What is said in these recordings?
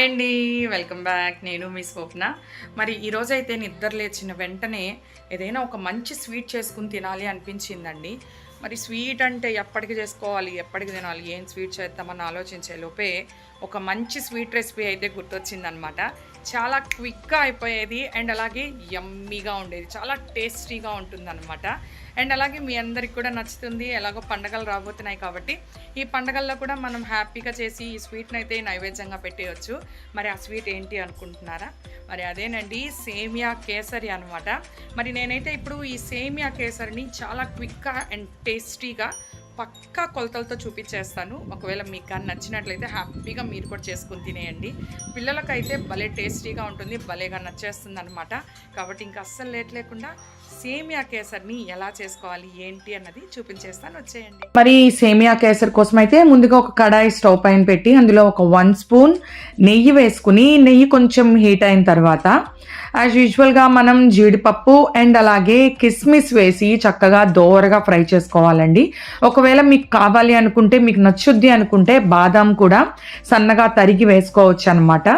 Hi అండి. Welcome back. నేను మీ స్వప్న. మరి ఈరోజైతే నిద్ర లేచిన వెంటనే ఏదైనా ఒక మంచి స్వీట్ చేసుకుని తినాలి అనిపించిందండి. మరి స్వీట్ అంటే ఎప్పటికి చేసుకోవాలి ఎప్పటికి తినాలి ఏం స్వీట్ చేద్దామని ఆలోచించే లోపే ఒక మంచి స్వీట్ రెసిపీ అయితే గుర్తొచ్చిందనమాట. చాలా క్విక్గా అయిపోయేది అండ్ అలాగే యమ్మీగా ఉండేది. చాలా టేస్టీగా ఉంటుందన్నమాట. అండ్ అలాగే మీ అందరికి కూడా నచ్చుతుంది. ఎలాగో పండగలు రాబోతున్నాయి కాబట్టి ఈ పండగల్లో కూడా మనం హ్యాపీగా చేసి ఈ స్వీట్ని అయితే నైవేద్యంగా పెట్టేయచ్చు. మరి ఆ స్వీట్ ఏంటి అనుకుంటున్నారా? మరి అదేనండి సేమియా కేసరి అనమాట మరి నేనైతే ఇప్పుడు ఈ సేమియా కేసరిని చాలా క్విక్గా అండ్ టేస్టీగా పక్కా కొలతలతో చూపించేస్తాను. ఒకవేళ మీకు కానీ నచ్చినట్లయితే హ్యాపీగా మీరు కూడా చేసుకుని తినేయండి. పిల్లలకైతే భలే టేస్టీగా ఉంటుంది భలేగా నచ్చేస్తుంది అనమాట కాబట్టి ఇంకా అస్సలు లేట్ లేకుండా సేమియా కేసర్ని ఎలా చేసుకోవాలి ఏంటి అన్నది చూపించేస్తాను. వచ్చేయండి. మరి సేమియా కేసర్ కోసం అయితే ముందుగా ఒక కడాయి స్టవ్ పైన పెట్టి అందులో ఒక వన్ స్పూన్ నెయ్యి వేసుకుని నెయ్యి కొంచెం హీట్ అయిన తర్వాత యాజ్ యూజువల్గా మనం జీడిపప్పు అండ్ అలాగే కిస్మిస్ వేసి చక్కగా దోరగా ఫ్రై చేసుకోవాలండి. ఒక ఒకవేళ మీకు కావాలి అనుకుంటే మీకు నచ్చుద్ది అనుకుంటే బాదాం కూడా సన్నగా తరిగి వేసుకోవచ్చు అనమాట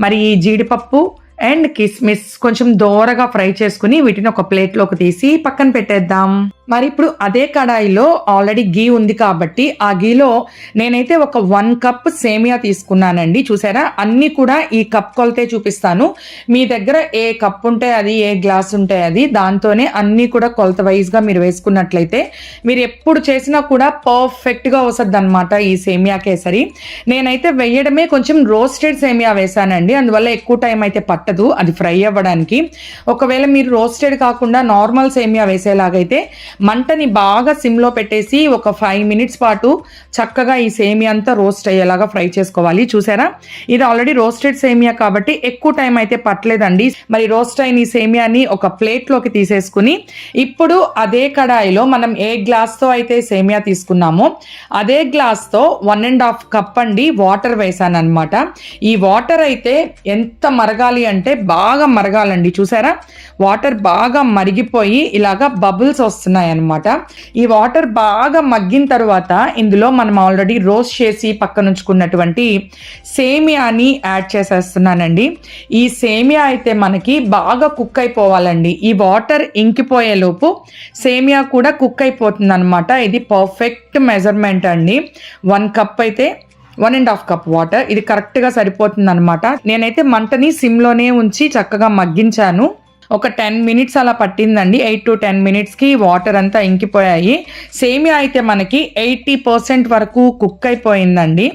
మరి ఈ జీడిపప్పు అండ్ కిస్మిస్ కొంచెం దోరగా ఫ్రై చేసుకుని వీటిని ఒక ప్లేట్లోకి తీసి పక్కన పెట్టేద్దాం. మరి ఇప్పుడు అదే కడాయిలో ఆల్రెడీ గీ ఉంది కాబట్టి ఆ గీలో నేనైతే ఒక వన్ కప్ సేమియా తీసుకున్నానండి. చూసారా? అన్నీ కూడా ఈ కప్ కొలతే చూపిస్తాను. మీ దగ్గర ఏ కప్ ఉంటే అది ఏ గ్లాస్ ఉంటే అది దాంతోనే అన్నీ కూడా కొలత వైజ్గా మీరు వేసుకున్నట్లయితే మీరు ఎప్పుడు చేసినా కూడా పర్ఫెక్ట్గా వస్తుంది అనమాట ఈ సేమియా కేసరి. నేనైతే వేయడమే కొంచెం రోస్టెడ్ సేమియా వేసానండి. అందువల్ల ఎక్కువ టైం అయితే పట్టదు. అది ఫ్రై అవ్వడానికి. ఒకవేళ మీరు రోస్టెడ్ కాకుండా నార్మల్ సేమియా వేసేలాగైతే మంటని బాగా సిమ్లో పెట్టేసి ఒక ఫైవ్ మినిట్స్ పాటు చక్కగా ఈ సేమియా అంతా రోస్ట్ అయ్యేలాగా ఫ్రై చేసుకోవాలి. చూసారా? ఇది ఆల్రెడీ రోస్టెడ్ సేమియా కాబట్టి ఎక్కువ టైం అయితే పట్టలేదండి. మరి రోస్ట్ అయిన ఈ సేమియాని ఒక ప్లేట్లోకి తీసేసుకుని ఇప్పుడు అదే కడాయిలో మనం ఏ గ్లాస్తో అయితే సేమియా తీసుకున్నామో అదే గ్లాస్తో వన్ అండ్ హాఫ్ కప్ అండి వాటర్ వేసాను అనమాట ఈ వాటర్ అయితే ఎంత మరగాలి అంటే బాగా మరగాలండి. చూసారా? వాటర్ బాగా మరిగిపోయి ఇలాగా బబుల్స్ వస్తున్నాయి. అనమాట ఈ వాటర్ బాగా మగ్గిన తర్వాత ఇందులో మనం ఆల్రెడీ రోస్ట్ చేసి పక్కన ఉంచుకున్నటువంటి సేమియాని యాడ్ చేసేస్తున్నానండి. ఈ సేమియా అయితే మనకి బాగా కుక్ అయిపోవాలండి. ఈ వాటర్ ఇంకిపోయేలోపు సేమియా కూడా కుక్ అయిపోతుంది అనమాట ఇది పర్ఫెక్ట్ మెజర్మెంట్ అండి. వన్ కప్ అయితే one and half cup water ఇది కరెక్ట్గా సరిపోతుంది అనమాట నేనైతే మంటని సిమ్లోనే ఉంచి చక్కగా మగ్గించాను. ఒక టెన్ మినిట్స్ అలా పట్టిందండి. ఎయిట్ టు టెన్ మినిట్స్కి వాటర్ అంతా ఇంకిపోయాయి. సేమియా అయితే మనకి ఎయిటీ పర్సెంట్ వరకు కుక్ అయిపోయిందండి.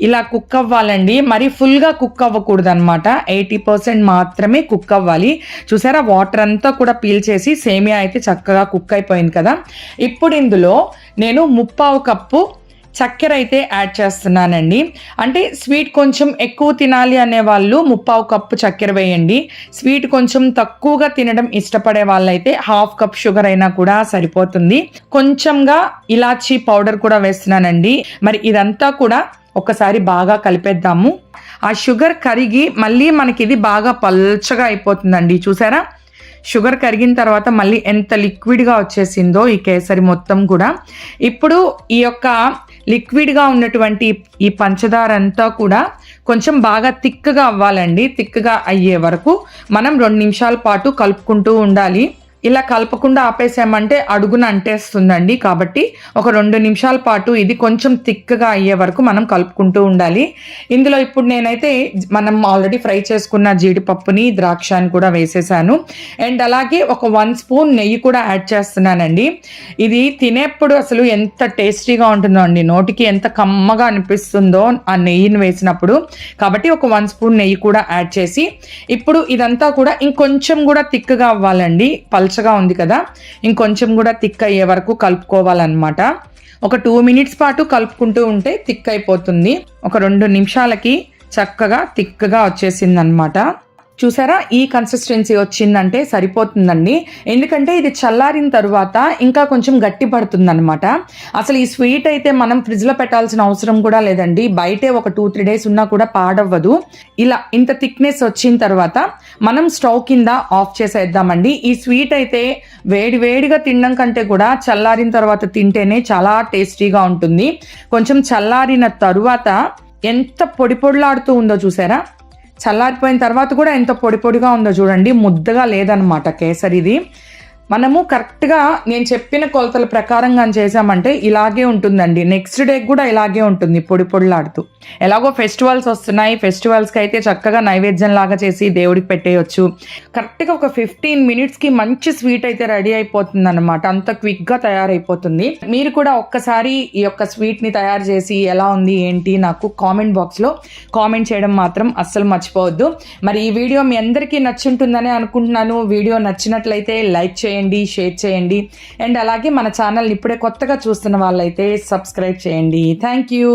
ఇలా కుక్ అవ్వాలండి. మరి ఫుల్గా కుక్ అవ్వకూడదు అనమాట ఎయిటీ పర్సెంట్ మాత్రమే కుక్ అవ్వాలి. చూసారా? వాటర్ అంతా కూడా పీల్చేసి సేమియా అయితే చక్కగా కుక్ అయిపోయింది కదా. ఇప్పుడు ఇందులో నేను ముప్పావు కప్పు చక్కెర అయితే యాడ్ చేస్తున్నానండి. అంటే స్వీట్ కొంచెం ఎక్కువ తినాలి అనే వాళ్ళు ముప్పావు కప్పు చక్కెర వేయండి. స్వీట్ కొంచెం తక్కువగా తినడం ఇష్టపడే వాళ్ళైతే హాఫ్ కప్ షుగర్ అయినా కూడా సరిపోతుంది. కొంచెంగా ఇలాచీ పౌడర్ కూడా వేస్తున్నానండి. మరి ఇదంతా కూడా ఒకసారి బాగా కలిపేద్దాము. ఆ షుగర్ కరిగి మళ్ళీ మనకి ఇది బాగా పల్చగా అయిపోతుందండి. చూసారా? షుగర్ కరిగిన తర్వాత మళ్ళీ ఎంత లిక్విడ్గా వచ్చేసిందో ఈ కేసరి మొత్తం కూడా. ఇప్పుడు ఈ యొక్క లిక్విడ్గా ఉన్నటువంటి ఈ పంచదార అంతా కూడా కొంచెం బాగా థిక్గా అవ్వాలండి. థిక్గా అయ్యే వరకు మనం రెండు నిమిషాల పాటు కలుపుకుంటూ ఉండాలి. ఇలా కలపకుండా ఆపేసామంటే అడుగున అంటేస్తుందండి. కాబట్టి ఒక రెండు నిమిషాల పాటు ఇది కొంచెం థిక్గా అయ్యే వరకు మనం కలుపుకుంటూ ఉండాలి. ఇందులో ఇప్పుడు నేనైతే మనం ఆల్రెడీ ఫ్రై చేసుకున్న జీడిపప్పుని ద్రాక్షాన్ని కూడా వేసేసాను. అండ్ అలాగే ఒక వన్ స్పూన్ నెయ్యి కూడా యాడ్ చేస్తున్నానండి. ఇది తినేప్పుడు అసలు ఎంత టేస్టీగా ఉంటుందో అండి. నోటికి ఎంత కమ్మగా అనిపిస్తుందో ఆ నెయ్యిని వేసినప్పుడు. కాబట్టి ఒక వన్ స్పూన్ నెయ్యి కూడా యాడ్ చేసి ఇప్పుడు ఇదంతా కూడా ఇంకొంచెం కూడా థిక్గా అవ్వాలండి. పల్చగా ఉంది కదా ఇంకొంచెం కూడా థిక్ అయ్యే వరకు కలుపుకోవాలన్నమాట. ఒక టూ మినిట్స్ పాటు కలుపుకుంటూ ఉంటే థిక్ అయిపోతుంది. ఒక రెండు నిమిషాలకి చక్కగా థిక్గా వచ్చేసింది అనమాట చూసారా ఈ కన్సిస్టెన్సీ వచ్చిందంటే సరిపోతుందండి. ఎందుకంటే ఇది చల్లారిన తర్వాత ఇంకా కొంచెం గట్టి పడుతుందనమాట అసలు ఈ స్వీట్ అయితే మనం ఫ్రిడ్జ్లో పెట్టాల్సిన అవసరం కూడా లేదండి. బయటే ఒక టూ త్రీ డేస్ ఉన్నా కూడా పాడవ్వదు. ఇలా ఇంత థిక్నెస్ వచ్చిన తర్వాత మనం స్టవ్ కింద ఆఫ్ చేసేద్దామండి. ఈ స్వీట్ అయితే వేడి వేడిగా తినడం కంటే కూడా చల్లారిన తర్వాత తింటేనే చాలా టేస్టీగా ఉంటుంది. కొంచెం చల్లారిన తరువాత ఎంత పొడి పొడిలాడుతూ ఉందో చూసారా? చల్లారిపోయిన తర్వాత కూడా ఎంత పొడి పొడిగా ఉందో చూడండి. ముద్దగా లేదనమాట కేసరిది. మనము కరెక్ట్గా నేను చెప్పిన కొలతల ప్రకారంగా చేసామంటే ఇలాగే ఉంటుందండి. నెక్స్ట్ డే కూడా ఇలాగే ఉంటుంది పొడి పొడిలాడుతూ. ఎలాగో ఫెస్టివల్స్ వస్తున్నాయి. ఫెస్టివల్స్కి అయితే చక్కగా నైవేద్యం లాగా చేసి దేవుడికి పెట్టేయచ్చు. కరెక్ట్గా ఒక ఫిఫ్టీన్ మినిట్స్కి మంచి స్వీట్ అయితే రెడీ అయిపోతుంది అనమాట అంత క్విక్గా తయారైపోతుంది. మీరు కూడా ఒక్కసారి ఈ యొక్క స్వీట్ని తయారు చేసి ఎలా ఉంది ఏంటి నాకు కామెంట్ బాక్స్లో కామెంట్ చేయడం మాత్రం అస్సలు మర్చిపోవద్దు. మరి ఈ వీడియో మీ అందరికీ నచ్చుంటుందని అనుకుంటున్నాను. వీడియో నచ్చినట్లయితే లైక్ చేయండి. షేర్ చేయండి. అండ్ అలాగే మన ఛానల్ని ఇప్పుడే కొత్తగా చూస్తున్న వాళ్ళైతే సబ్స్క్రైబ్ చేయండి. Thank you.